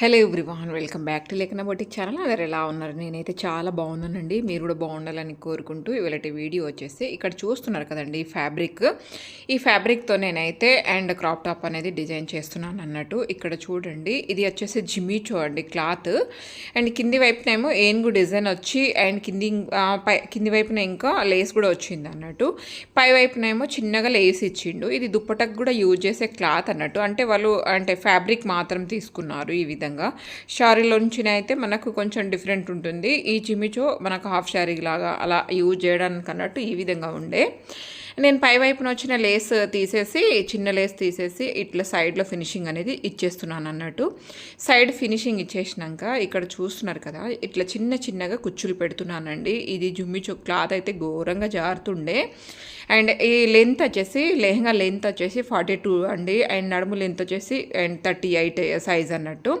Hello everyone welcome back to Lekhana boutique channel. అందరు ఎలా ఉన్నారు? నేనైతే చాలా బాగున్నానండి. మీరు కూడా బాగుండాలని కోరుకుంటూ ఇవాళ వీడియో వచ్చేసి ఇక్కడ చూస్తున్నారు కదండి ఈ ఫ్యాబ్రిక్. ఈ ఫ్యాబ్రిక్తో నేనైతే అండ్ క్రాప్ టాప్ అనేది డిజైన్ చేస్తున్నాను అన్నట్టు. ఇక్కడ చూడండి ఇది వచ్చేసి జిమీచో అండి క్లాత్. అండ్ కింది వైపునేమో ఏనుగు డిజైన్ వచ్చి అండ్ కింది పై కింది వైపున ఇంకా లేస్ కూడా వచ్చింది అన్నట్టు. పై వైపునేమో చిన్నగా లేస్ ఇచ్చిండు. ఇది దుప్పటకు కూడా యూజ్ చేసే క్లాత్ అన్నట్టు. అంటే వాళ్ళు అంటే ఫ్యాబ్రిక్ మాత్రం తీసుకున్నారు ఈ విధంగా. శారీలోంచిన అయితే మనకు కొంచెం డిఫరెంట్ ఉంటుంది. ఈ చిమిచో మనకు హాఫ్ శారీ లాగా అలా యూజ్ చేయడానికి అన్నట్టు ఈ విధంగా ఉండే. నేను పై వైపున వచ్చిన లేస్ తీసేసి చిన్న లేస్ తీసేసి ఇట్లా సైడ్లో ఫినిషింగ్ అనేది ఇచ్చేస్తున్నాను అన్నట్టు. సైడ్ ఫినిషింగ్ ఇచ్చేసినాక ఇక్కడ చూస్తున్నారు కదా ఇట్లా చిన్న చిన్నగా కుచ్చులు పెడుతున్నానండి. ఇది జుమ్మిచో క్లాత్ అయితే ఘోరంగా జారుతుండే. అండ్ ఈ లెంత్ వచ్చేసి లెహంగా లెంత్ వచ్చేసి ఫార్టీ టూ అండి. అండ్ నడుము లెంత్ వచ్చేసి అండ్ థర్టీ ఎయిట్ సైజ్ అన్నట్టు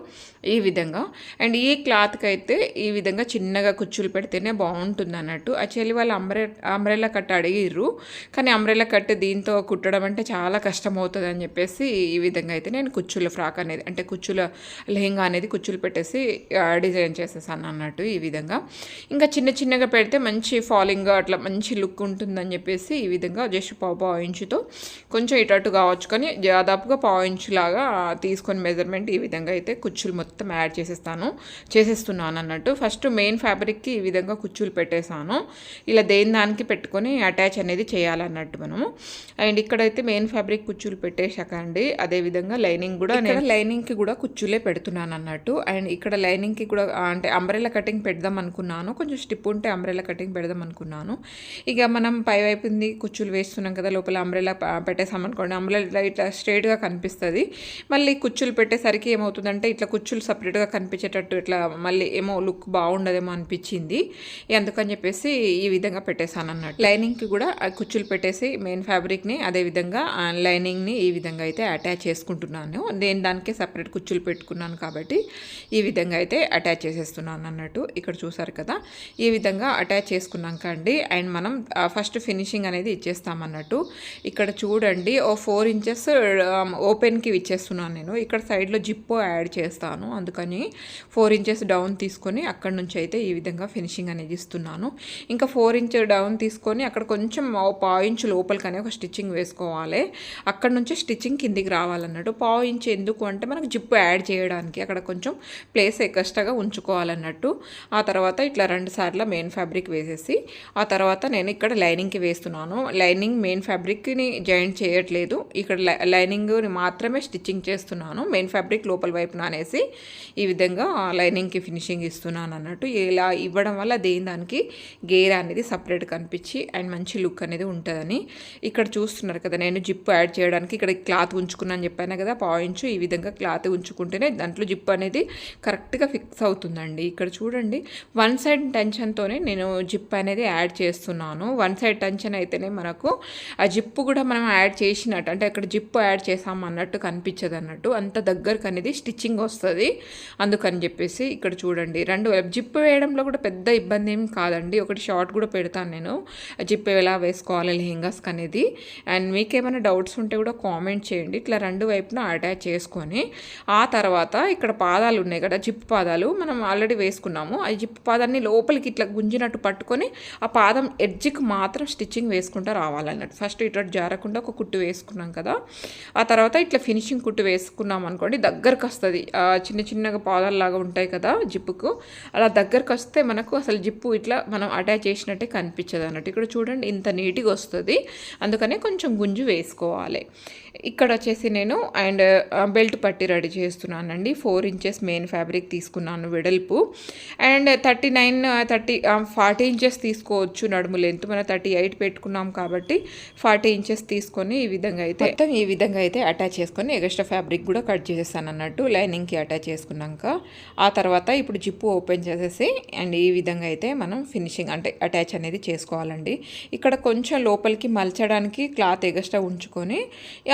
ఈ విధంగా. అండ్ ఈ క్లాత్కి అయితే ఈ విధంగా చిన్నగా కుచ్చులు పెడితేనే బాగుంటుంది అన్నట్టు. యాక్చువల్లీ వాళ్ళు అంబ్రె అంబ్రెల్లా కట్ అడిగిర్రు. కానీ అంబ్రెల్లా కట్ దీంతో కుట్టడం అంటే చాలా కష్టం అవుతుంది అని చెప్పేసి ఈ విధంగా అయితే నేను కుచ్చుల ఫ్రాక్ అనేది అంటే కుచ్చుల లెహంగా అనేది కుచ్చులు పెట్టేసి డిజైన్ చేసేసాను అన్నట్టు ఈ విధంగా. ఇంకా చిన్న చిన్నగా పెడితే మంచి ఫాలింగ్ అట్లా మంచి లుక్ ఉంటుందని చెప్పేసి ఈ విధంగా జస్ట్ పావు పావు ఇంచుతో కొంచెం ఇటు అటు కావచ్చు కానీ దాదాపుగా పావు ఇంచు లాగా తీసుకొని మెజర్మెంట్ ఈ విధంగా అయితే కుచ్చులు మొత్తం యాడ్ చేసేస్తాను. చేసేస్తున్నాను అన్నట్టు. ఫస్ట్ మెయిన్ ఫ్యాబ్రిక్కి ఈ విధంగా కుచ్చులు పెట్టేశాను. ఇలా దేని దానికి పెట్టుకొని అటాచ్ అనేది చేయాలన్నట్టు మనము. అండ్ ఇక్కడైతే మెయిన్ ఫ్యాబ్రిక్ కుచ్చులు పెట్టేశాక అండి అదేవిధంగా లైనింగ్ కూడా నేను లైనింగ్కి కూడా కుచ్చులే పెడుతున్నాను అన్నట్టు. అండ్ ఇక్కడ లైనింగ్కి కూడా అంటే అంబ్రెల్లా కటింగ్ పెడదాం అనుకున్నాను. కొంచెం స్టిప్ ఉంటే అంబ్రెల్లా కటింగ్ పెడదాం అనుకున్నాను. ఇక మనం పై వైపుంది కుచ్చులు వేస్తున్నాం కదా లోపల అంబ్రెలా పెట్టేసామనుకోండి అంబ్రెలా ఇట్లా స్ట్రైట్గా కనిపిస్తుంది. మళ్ళీ కుచ్చులు పెట్టేసరికి ఏమవుతుందంటే ఇట్లా కుచ్చులు సపరేట్గా కనిపించేటట్టు ఇట్లా మళ్ళీ ఏమో లుక్ బాగుండదేమో అనిపించింది. అందుకని చెప్పేసి ఈ విధంగా పెట్టేశాను అన్నట్టు లైనింగ్కి కూడా కుచ్చులు పెట్టేసి మెయిన్ ఫ్యాబ్రిక్ని అదేవిధంగా లైనింగ్ని ఈ విధంగా అయితే అటాచ్ చేసుకుంటున్నాను. నేను దానికే సపరేట్ కుచ్చులు పెట్టుకున్నాను కాబట్టి ఈ విధంగా అయితే అటాచ్ చేసేస్తున్నాను అన్నట్టు ఇక్కడ చూసారు కదా. ఈ విధంగా అటాచ్ చేసుకున్నాక అండి అండ్ మనం ఫస్ట్ ఫినిషింగ్ అనేది ఇచ్చేస్తామన్నట్టు. ఇక్కడ చూడండి ఓ ఫోర్ ఇంచెస్ ఓపెన్కి ఇచ్చేస్తున్నాను నేను. ఇక్కడ సైడ్లో జిప్పో యాడ్ చేస్తాను. అందుకని ఫోర్ ఇంచెస్ డౌన్ తీసుకొని అక్కడ నుంచి అయితే ఈ విధంగా ఫినిషింగ్ అనేది ఇస్తున్నాను. ఇంకా ఫోర్ ఇంచ్ డౌన్ తీసుకొని అక్కడ కొంచెం ఓ పావు ఇంచ్ లోపలికనే ఒక స్టిచ్చింగ్ వేసుకోవాలి. అక్కడ నుంచి స్టిచ్చింగ్ కిందికి రావాలన్నట్టు. పావు ఇంచ్ ఎందుకు అంటే మనకు జిప్పు యాడ్ చేయడానికి అక్కడ కొంచెం ప్లేస్ ఎక్స్ట్రాగా ఉంచుకోవాలన్నట్టు. ఆ తర్వాత ఇట్లా రెండు సార్లు మెయిన్ ఫ్యాబ్రిక్ వేసేసి ఆ తర్వాత నేను ఇక్కడ లైనింగ్కి వేస్తున్నాను. లైనింగ్ మెయిన్ ఫ్యాబ్రిక్ని జాయింట్ చేయట్లేదు. ఇక్కడ లై- లైనింగ్ని మాత్రమే స్టిచ్చింగ్ చేస్తున్నాను. మెయిన్ ఫ్యాబ్రిక్ లోపల వైపున అనేసి ఈ విధంగా లైనింగ్కి ఫినిషింగ్ ఇస్తున్నాను అన్నట్టు. ఇలా ఇవ్వడం వల్ల దేని దానికి గేర్ అనేది సపరేట్ కనిపించి అండ్ మంచి లుక్ అనేది ఉంటుందని ఇక్కడ చూస్తున్నారు కదా. నేను జిప్ యాడ్ చేయడానికి ఇక్కడ క్లాత్ ఉంచుకున్నాను చెప్పాను కదా. పాయించు ఈ విధంగా క్లాత్ ఉంచుకుంటేనే దాంట్లో జిప్ అనేది కరెక్ట్గా ఫిక్స్ అవుతుందండి. ఇక్కడ చూడండి. వన్ సైడ్ టెన్షన్తోనే నేను జిప్ అనేది యాడ్ చేస్తున్నాను. వన్ సైడ్ టెన్షన్ అయితేనే మనకు. ఆ జిప్పు కూడా మనం యాడ్ చేసినట్టు అంటే అక్కడ జిప్పు యాడ్ చేసాం అన్నట్టు కనిపించదు అన్నట్టు. అంత దగ్గరకు అనేది స్టిచ్చింగ్ వస్తుంది. అందుకని చెప్పేసి ఇక్కడ చూడండి. రెండు జిప్పు వేయడంలో కూడా పెద్ద ఇబ్బంది ఏం కాదండి. ఒకటి షార్ట్ కూడా పెడతాను నేను. జిప్పు ఎలా వేసుకోవాలి లెహెంగాస్కి అనేది. అండ్ మీకేమైనా డౌట్స్ ఉంటే కూడా కామెంట్ చేయండి. ఇట్లా రెండు వైపున అటాచ్ చేసుకొని. ఆ తర్వాత ఇక్కడ పాదాలు ఉన్నాయి కదా జిప్పు పాదాలు. మనం ఆల్రెడీ వేసుకున్నాము. ఆ జిప్పు పాదాన్ని లోపలికి ఇట్లా గుంజినట్టు పట్టుకొని ఆ పాదం ఎడ్జ్కి మాత్రం స్టిచ్చింగ్ వేసుకుంటాం రావాలన్నట్టు. ఫస్ట్ ఇట్లా జారకుండా ఒక కుట్టు వేసుకున్నాం కదా. ఆ తర్వాత ఇట్లా ఫినిషింగ్ కుట్టు వేసుకున్నాం అనుకోండి దగ్గరకు వస్తుంది. చిన్న చిన్నగా పాదాల్లాగా ఉంటాయి కదా జిప్పుకు. అలా దగ్గరకు వస్తే మనకు అసలు జిప్పు ఇట్లా మనం అటాచ్ చేసినట్టే కనిపించదు అన్నట్టు. ఇక్కడ చూడండి ఇంత నీట్గా వస్తుంది. అందుకనే కొంచెం గుంజు వేసుకోవాలి. ఇక్కడ వచ్చేసి నేను అండ్ బెల్ట్ పట్టి రెడీ చేస్తున్నానండి. ఫోర్ ఇంచెస్ మెయిన్ ఫ్యాబ్రిక్ తీసుకున్నాను వెడల్పు. And thirty nine thirty forty inches తీసుకోవచ్చు నడుము లెంత్ మనం థర్టీ ఎయిట్ పెట్టుకున్నాం కాబట్టి ఫార్టీ ఇంచెస్ తీసుకొని ఈ విధంగా అయితే మొత్తం ఈ విధంగా అయితే అటాచ్ చేసుకొని ఎగస్ట్రా ఫ్యాబ్రిక్ కూడా కట్ చేసేసాను అన్నట్టు లైనింగ్కి అటాచ్ చేసుకున్నాక ఆ తర్వాత ఇప్పుడు జిప్పు ఓపెన్ చేసేసి అండ్ ఈ విధంగా అయితే మనం ఫినిషింగ్ అంటే అటాచ్ అనేది చేసుకోవాలండి. ఇక్కడ కొంచెం లోపలికి మలచడానికి క్లాత్ ఎగస్ట్రా ఉంచుకొని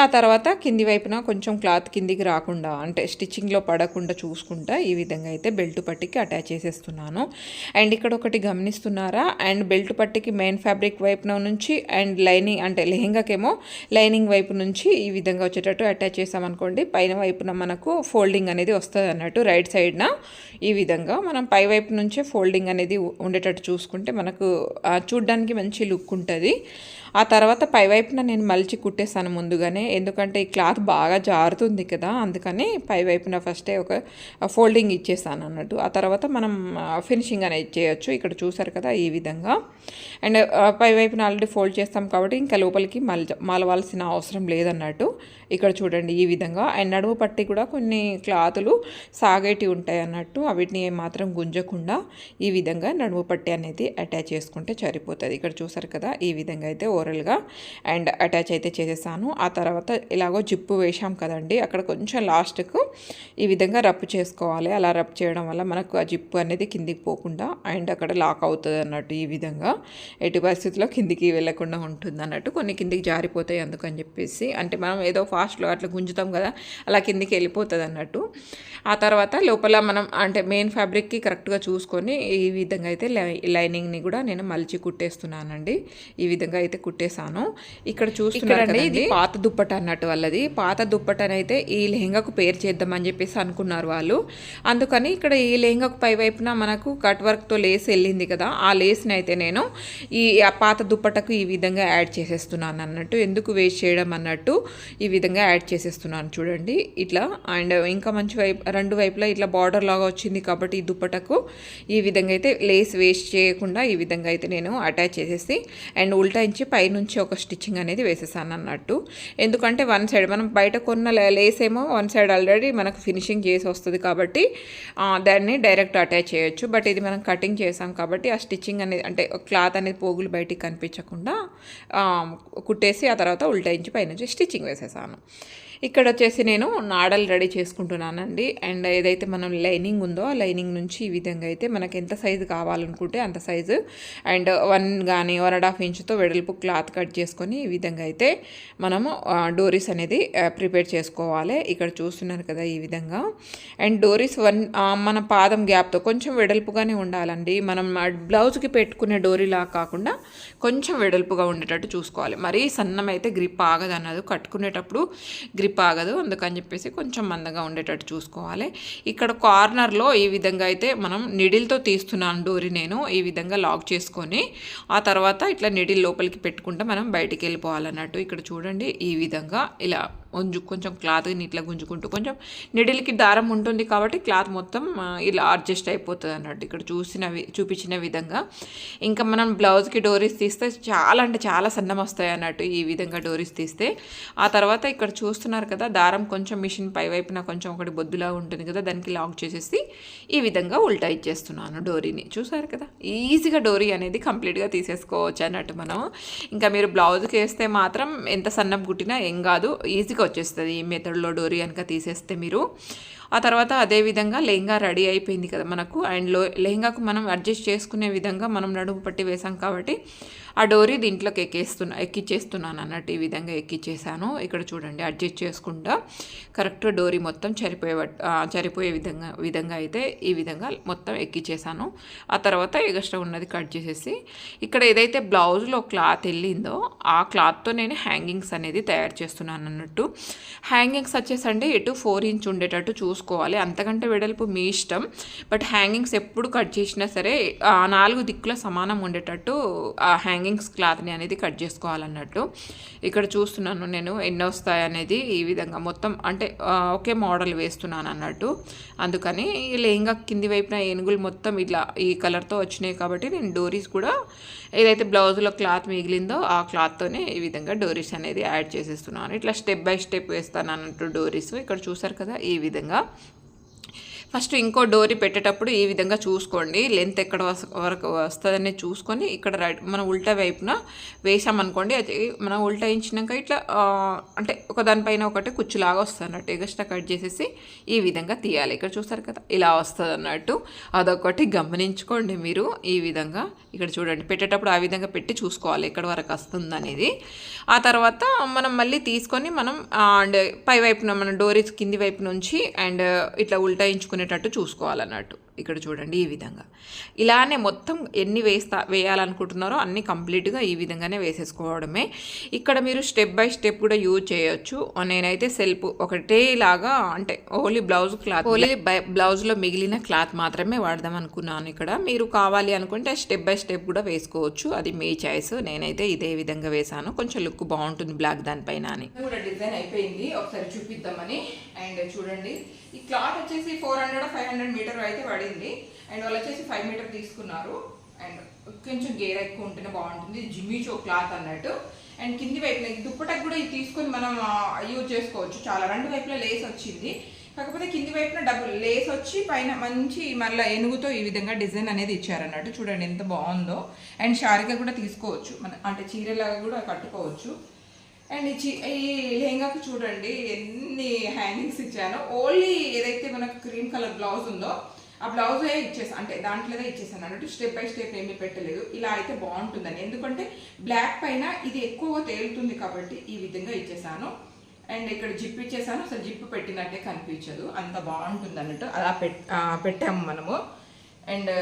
ఆ తర్వాత కింది వైపున కొంచెం క్లాత్ కిందికి రాకుండా అంటే స్టిచ్చింగ్లో పడకుండా చూసుకుంటా ఈ విధంగా అయితే బెల్ట్ పట్టికి అటాచ్ చేసేస్తున్నాను. అండ్ ఇక్కడ ఒకటి గమనిస్తున్నారా? అండ్ బెల్ట్ పట్టికి మెయిన్ ఫ్యాబ్రిక్ వైపున నుంచి అండ్ లైనింగ్ అంటే లెహెంగాకేమో లైనింగ్ వైపు నుంచి ఈ విధంగా వచ్చేటట్టు అటాచ్ చేసామనుకోండి పైన వైపున మనకు ఫోల్డింగ్ అనేది వస్తుంది అన్నట్టు రైట్ సైడ్న ఈ విధంగా మనం పై వైపు నుంచే ఫోల్డింగ్ అనేది ఉండేటట్టు చూసుకుంటే మనకు చూడడానికి చూడ్డానికి మంచి లుక్ ఉంటుంది. ఆ తర్వాత పై వైపున నేను మలిచి కుట్టేసాను ముందుగానే. ఎందుకంటే ఈ క్లాత్ బాగా జారుతుంది కదా అందుకని పై వైపున ఫస్టే ఒక ఫోల్డింగ్ ఇచ్చేసాను అన్నట్టు. ఆ తర్వాత మనం ఫినిషింగ్ అనేది చేయొచ్చు. ఇక్కడ చూసారు కదా ఈ విధంగా. అండ్ పై వైపున ఆల్రెడీ ఫోల్డ్ చేస్తాం కాబట్టి ఇంకా లోపలికి మల మలవాల్సిన అవసరం లేదన్నట్టు ఇక్కడ చూడండి ఈ విధంగా. అండ్ నడుము పట్టి కూడా కొన్ని క్లాతులు సాగేటి ఉంటాయి అన్నట్టు. వీటిని ఏమాత్రం గుంజకుండా ఈ విధంగా నడుము పట్టి అనేది అటాచ్ చేసుకుంటే సరిపోతుంది. ఇక్కడ చూసారు కదా ఈ విధంగా అయితే ఓరల్గా అండ్ అటాచ్ అయితే చేసేసాను. ఆ తర్వాత ఇలాగో జిప్పు వేసాం కదండి అక్కడ కొంచెం లాస్ట్కు ఈ విధంగా రప్పు చేసుకోవాలి. అలా రప్పు చేయడం వల్ల మనకు ఆ జిప్పు అనేది కిందికి పోకుండా అండ్ అక్కడ లాక్ అవుతుంది అన్నట్టు ఈ విధంగా. ఎటు పరిస్థితిలో కిందికి వెళ్ళకుండా ఉంటుంది అన్నట్టు కొన్ని కిందికి జారిపోతాయి అందుకని చెప్పేసి. అంటే మనం ఏదో ఫాస్ట్లో అట్లా గుంజుతాం కదా అలా కిందికి వెళ్ళిపోతుంది అన్నట్టు. ఆ తర్వాత లోపల మనం అంటే మెయిన్ ఫ్యాబ్రిక్కి కరెక్ట్గా చూసుకొని ఈ విధంగా అయితే లై- లైనింగ్ని కూడా నేను మలిచి కుట్టేస్తున్నానండి. ఈ విధంగా అయితే కుట్టేశాను. ఇక్కడ చూస్తున్నారండి ఇది పాత దుప్పట అన్నట్టు వాళ్ళది. పాత దుప్పటనైతే ఈ లెహంగాకు పేరు చేద్దామని చెప్పేసి అనుకున్నారు వాళ్ళు. అందుకని ఇక్కడ ఈ లెహంగాకు పై వైపున మనకు కట్ వర్క్తో లేస్ వెళ్ళింది కదా ఆ లేస్ని అయితే నేను ఈ పాత దుప్పటకు ఈ విధంగా యాడ్ చేసేస్తున్నాను అన్నట్టు ఎందుకు వేస్ట్ చేయడం అన్నట్టు ఈ విధంగా యాడ్ చేసేస్తున్నాను చూడండి. ఇట్లా అండ్ ఇంకా మంచి వైపు రెండు వైపులా ఇట్లా బార్డర్ లాగా వచ్చింది కాబట్టి ఈ దుప్పటకు ఈ విధంగా అయితే లేస్ వేస్ట్ చేయకుండా ఈ విధంగా అయితే నేను అటాచ్ చేసేసి అండ్ ఉల్టాయించి పైనుంచి ఒక స్టిచ్చింగ్ అనేది వేసేసాను అన్నట్టు. ఎందుకంటే వన్ సైడ్ మనం బయట కొన్న లేస్ ఏమో వన్ సైడ్ ఆల్రెడీ మనకు ఫినిషింగ్ చేసి వస్తుంది కాబట్టి దాన్ని డైరెక్ట్ అటాచ్ చేయొచ్చు. బట్ ఇది మనం కటింగ్ చేసాం కాబట్టి ఆ స్టిచ్చింగ్ అనేది అంటే క్లాత్ అనేది పోగులు బయటికి కనిపించకుండా కుట్టేసి ఆ తర్వాత ఉల్టాయించి పైనుంచి స్టిచ్చింగ్ వేసేసాను. ఇక్కడ వచ్చేసి నేను నాడలు రెడీ చేసుకుంటున్నానండి. అండ్ ఏదైతే మనం లైనింగ్ ఉందో ఆ లైనింగ్ నుంచి ఈ విధంగా అయితే మనకి ఎంత సైజు కావాలనుకుంటే అంత సైజు. అండ్ వన్ కానీ వన్ అండ్ హాఫ్ ఇంచ్తో వెడల్పు క్లాత్ కట్ చేసుకొని ఈ విధంగా అయితే మనము డోరీస్ అనేది ప్రిపేర్ చేసుకోవాలి. ఇక్కడ చూస్తున్నారు కదా ఈ విధంగా. అండ్ డోరీస్ వన్ మన పాదం గ్యాప్తో కొంచెం వెడల్పుగానే ఉండాలండి. మనం బ్లౌజ్కి పెట్టుకునే డోరీలా కాకుండా కొంచెం వెడల్పుగా ఉండేటట్టు చూసుకోవాలి. మరీ సన్నం అయితే గ్రిప్ ఆగదు అన్నది కట్టుకునేటప్పుడు గ్రిప్ ఆగదు. అందుకని చెప్పేసి కొంచెం మందంగా ఉండేటట్టు చూసుకోవాలి. ఇక్కడ కార్నర్లో ఈ విధంగా అయితే మనం నిడిల్తో తీస్తున్నాను డోరీ నేను ఈ విధంగా లాక్ చేసుకొని ఆ తర్వాత ఇట్లా నిడిల్ లోపలికి పెట్టుకుంటే మనం బయటికి వెళ్ళిపోవాలన్నట్టు. ఇక్కడ చూడండి ఈ విధంగా ఇలా ఉంజు కొంచెం క్లాత్ ఇట్లా గుంజుకుంటూ కొంచెం నిడిల్కి దారం ఉంటుంది కాబట్టి క్లాత్ మొత్తం ఇలా అడ్జస్ట్ అయిపోతుంది అన్నట్టు ఇక్కడ చూసిన చూపించిన విధంగా. ఇంకా మనం బ్లౌజ్కి డోరీస్ తీస్తే చాలా అంటే చాలా సన్నం వస్తాయి అన్నట్టు ఈ విధంగా డోరీస్ తీస్తే. ఆ తర్వాత ఇక్కడ చూస్తున్నారు కదా దారం కొంచెం మిషన్ పై వైపున కొంచెం ఒకటి బొద్దులా ఉంటుంది కదా దానికి లాక్ చేసేసి ఈ విధంగా ఉల్టా ఇచ్చేస్తున్నాను డోరీని. చూసారు కదా? ఈజీగా డోరీ అనేది కంప్లీట్గా తీసేసుకోవచ్చు అన్నట్టు మనం. ఇంకా మీరు బ్లౌజ్కి వేస్తే మాత్రం ఎంత సన్నం కుట్టినా ఏం కాదు ఈజీగా వచ్చేస్తుంది ఈ మెథడ్లో డోరీ కనుక తీసేస్తే మీరు. ఆ తర్వాత అదే విధంగా లెహంగా రెడీ అయిపోయింది కదా మనకు. అండ్లో లెహంగాకు మనం అడ్జస్ట్ చేసుకునే విధంగా మనం నడుము పట్టి వేసాం కాబట్టి ఆ డోరీ దీంట్లోకి ఎక్కేస్తున్నా ఎక్కిచ్చేస్తున్నాను అన్నట్టు ఈ విధంగా ఎక్కిచ్చేసాను. ఇక్కడ చూడండి అడ్జస్ట్ చేసుకుంటా కరెక్ట్ డోరీ మొత్తం చరిపోయే వట్- చరిపోయే విధంగా విధంగా అయితే ఈ విధంగా మొత్తం ఎక్కిచ్చేసాను. ఆ తర్వాత ఎగస్ట్రా ఉన్నది కట్ చేసేసి ఇక్కడ ఏదైతే బ్లౌజ్లో క్లాత్ వెళ్ళిందో ఆ క్లాత్తో నేను హ్యాంగింగ్స్ అనేది తయారు చేస్తున్నాను అన్నట్టు. హ్యాంగింగ్స్ వచ్చేసండి ఎటు ఫోర్ ఇంచ్ ఉండేటట్టు చూసుకోవాలి. అంతకంటే వెడల్పు మీ ఇష్టం. బట్ హ్యాంగింగ్స్ ఎప్పుడు కట్ చేసినా సరే నాలుగు దిక్కుల సమానం ఉండేటట్టు ఆ హ్యాంగింగ్స్ క్లాత్ని అనేది కట్ చేసుకోవాలన్నట్టు. ఇక్కడ చూస్తున్నాను నేను ఎన్ని వస్తాయి అనేది ఈ విధంగా. మొత్తం అంటే ఒకే మోడల్ వేస్తున్నాను అన్నట్టు. అందుకని లెహంగా కింది వైపున ఏనుగులు మొత్తం ఇట్లా ఈ కలర్తో వచ్చినాయి కాబట్టి నేను డోరీస్ కూడా ఏదైతే బ్లౌజ్లో క్లాత్ మిగిలిందో ఆ క్లాత్తోనే ఈ విధంగా డోరీస్ అనేది యాడ్ చేసేస్తున్నాను. ఇట్లా స్టెప్ బై స్టెప్ వేస్తాను అన్నట్టు డోరీస్. ఇక్కడ చూసారు కదా ఈ విధంగా. ఫస్ట్ ఇంకో డోరీ పెట్టేటప్పుడు ఈ విధంగా చూసుకోండి. లెంత్ ఎక్కడ వరకు వస్తుందని చూసుకొని ఇక్కడ రైట్ మనం ఉల్టా వైపున వేసామనుకోండి అది మనం ఉల్టా ఇచ్చినాక ఇట్లా అంటే ఒక దానిపైన ఒకటి కుచ్చులాగా వస్తుంది అన్నట్టు ఎగస్ట్రా కట్ చేసేసి ఈ విధంగా తీయాలి. ఇక్కడ చూస్తారు కదా ఇలా వస్తుంది అన్నట్టు అదొకటి గమనించుకోండి మీరు. ఈ విధంగా ఇక్కడ చూడండి. పెట్టేటప్పుడు ఆ విధంగా పెట్టి చూసుకోవాలి. ఎక్కడ వరకు వస్తుంది అనేది ఆ తర్వాత మనం మళ్ళీ తీసుకొని మనం అండ్ పై వైపున మన డోరీస్ కింది వైపు నుంచి అండ్ ఇట్లా ఉల్టాయించుకునేటట్టు చూసుకోవాలన్నట్టు. ఇక్కడ చూడండి ఈ విధంగా. ఇలానే మొత్తం ఎన్ని వేస్తా వేయాలనుకుంటున్నారో అన్ని కంప్లీట్గా ఈ విధంగానే వేసేసుకోవడమే. ఇక్కడ మీరు స్టెప్ బై స్టెప్ కూడా యూజ్ చేయొచ్చు. నేనైతే సెల్ఫ్ ఒకటే లాగా అంటే ఓన్లీ బ్లౌజ్ క్లాత్ ఓన్లీ బ్లౌజ్లో మిగిలిన క్లాత్ మాత్రమే వాడదాం అనుకున్నాను ఇక్కడ. మీరు కావాలి అనుకుంటే స్టెప్ బై స్టెప్ కూడా వేసుకోవచ్చు. అది మీ చాయిస్. నేనైతే ఇదే విధంగా వేసాను. కొంచెం లుక్ బాగుంటుంది బ్లాక్ దానిపైన అని. కూడా డిజైన్ అయిపోయింది. ఒకసారి చూపిద్దామని. అండ్ చూడండి ఈ క్లాత్ వచ్చేసి four hundred five hundred metre అయితే పడింది అండ్ వాళ్ళు వచ్చేసి ఫైవ్ మీటర్ తీసుకున్నారు. అండ్ కొంచెం గేర్ ఎక్కువ ఉంటేనే బాగుంటుంది. జిమ్మిచో క్లాత్ అన్నట్టు. అండ్ కింది వైపున ఈ దుప్పటకు కూడా ఇది తీసుకొని మనం యూజ్ చేసుకోవచ్చు. చాలా రెండు వైపులా లేస్ వచ్చింది. కాకపోతే కింది వైపున డబుల్ లేస్ వచ్చి పైన మంచి మళ్ళీ ఏనుగుతో ఈ విధంగా డిజైన్ అనేది ఇచ్చారన్నట్టు. చూడండి ఎంత బాగుందో. అండ్ షారిగా కూడా తీసుకోవచ్చు. మన అంటే చీరలాగా కూడా కట్టుకోవచ్చు. అండ్ ఈ చి- ఈ లెహంగాకి చూడండి ఎన్ని హ్యాంగింగ్స్ ఇచ్చానో. ఓన్లీ ఏదైతే మనకు క్రీమ్ కలర్ బ్లౌజ్ ఉందో ఆ బ్లౌజే ఇచ్చేసాను అంటే దాంట్లోనే ఇచ్చేసాను అన్నట్టు స్టెప్ బై స్టెప్ ఏమీ పెట్టలేదు. ఇలా అయితే బాగుంటుందని. ఎందుకంటే బ్లాక్ పైన ఇది ఎక్కువ తేలుతుంది కాబట్టి ఈ విధంగా ఇచ్చేసాను. అండ్ ఇక్కడ జిప్ ఇచ్చేసాను. అసలు జిప్ పెట్టినట్టే కనిపించదు. అంత బాగుంటుంది అన్నట్టు అలా పెట్ పెట్టాము మనము. అండ్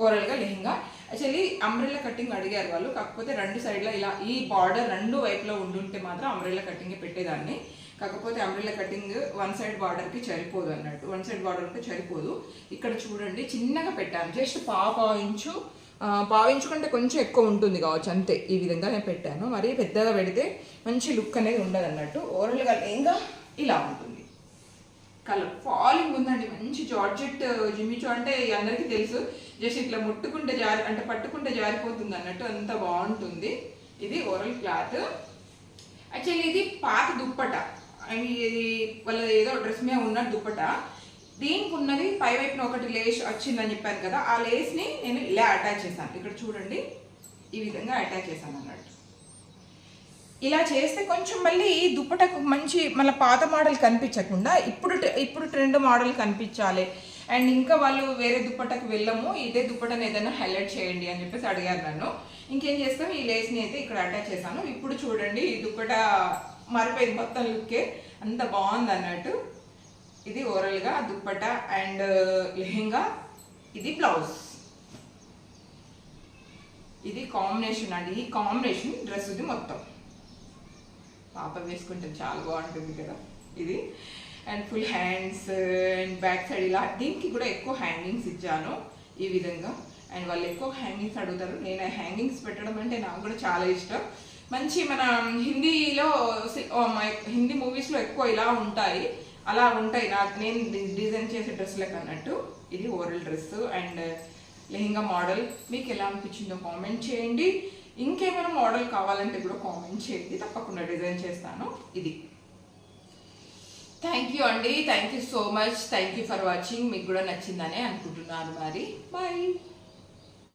ఓవరాల్గా లెహంగా. యాక్చువల్లీ అంబ్రెల్లా కటింగ్ అడిగారు వాళ్ళు. కాకపోతే రెండు సైడ్లో ఇలా ఈ బార్డర్ రెండు వైపులో ఉండుంటే మాత్రం అంబ్రెల్లా కటింగ్ పెట్టేదాన్ని. కాకపోతే అంబ్రెల్లా కటింగ్ వన్ సైడ్ బార్డర్కి సరిపోదు అన్నట్టు. వన్ సైడ్ బార్డర్కి సరిపోదు. ఇక్కడ చూడండి చిన్నగా పెట్టాను. జస్ట్ పావు పావించు ఇంచు కంటే కొంచెం ఎక్కువ ఉంటుంది కావచ్చు అంతే. ఈ విధంగా నేను పెట్టాను. మరీ పెద్దగా పెడితే మంచి లుక్ అనేది ఉండదు అన్నట్టు ఓవరాల్గా ఇంకా ఇలా ఉంటుంది. కలర్ ఫాలింగ్ ఉందండి. మంచి జార్జెట్ జిమ్మిచో అంటే అందరికీ తెలుసు. జస్ట్ ఇట్లా ముట్టుకుంటే జారి అంటే పట్టుకుంటే జారిపోతుంది అన్నట్టు అంత బాగుంటుంది. ఇది ఓరల్ క్లాత్ యాక్చువల్లీ ఇది పాత దుప్పట. ఇది వాళ్ళ ఏదో డ్రెస్ మీద ఉన్న దుప్పట? దీనికి ఉన్నది పై వైపున ఒకటి లేస్ వచ్చిందని చెప్పాను కదా ఆ లేస్ని నేను ఇలా అటాచ్ చేశాను. ఇక్కడ చూడండి ఈ విధంగా అటాచ్ చేశాను అన్నట్టు. ఇలా చేస్తే కొంచెం మళ్ళీ దుప్పటకు మంచి మళ్ళీ పాత మోడల్ కనిపించకుండా ఇప్పుడు ఇప్పుడు ట్రెండ్ మోడల్ కనిపించాలి. అండ్ ఇంకా వాళ్ళు వేరే దుప్పటకు వెళ్ళము ఇదే దుప్పటను ఏదైనా హైలైట్ చేయండి అని చెప్పేసి అడిగారు నన్ను. ఇంకేం చేస్తాం? ఈ లేస్ని అయితే ఇక్కడ అటాచ్ చేశాను. ఇప్పుడు చూడండి ఈ దుప్పట మారిపోయింది మొత్తం లుక్కే అంత బాగుంది అన్నట్టు. ఇది ఓవరాల్గా దుప్పట అండ్ uh, లెహెంగా. ఇది బ్లౌజ్ ఇది కాంబినేషన్ అండి. ఈ కాంబినేషన్ డ్రెస్ ఇది మొత్తం. పాప వేసుకుంటే చాలా బాగుంటుంది కదా. ఇది. And full hands and back side ఇలా దీనికి కూడా ఎక్కువ హ్యాంగింగ్స్ ఇచ్చాను ఈ విధంగా. అండ్ వాళ్ళు ఎక్కువ హ్యాంగింగ్స్ అడుగుతారు. నేను హ్యాంగింగ్స్ పెట్టడం అంటే నాకు కూడా చాలా ఇష్టం. మంచి మన హిందీలో హిందీ మూవీస్లో ఎక్కువ ఇలా ఉంటాయి. అలా ఉంటాయి. నాకు నేను డి- డిజైన్ చేసే డ్రెస్లకు అన్నట్టు. ఇది oral dress and lehenga model. మీకు ఎలా అనిపించిందో కామెంట్ చేయండి. ఇంకేమైనా మోడల్ కావాలంటే కూడా కామెంట్ చేయండి. తప్పకుండా డిజైన్ చేస్తాను. ఇది. థ్యాంక్ యూ అండి. Thank you so much thank you for watching మీకు కూడా నచ్చిందనే అనుకుంటున్నాను మరి. బాయ్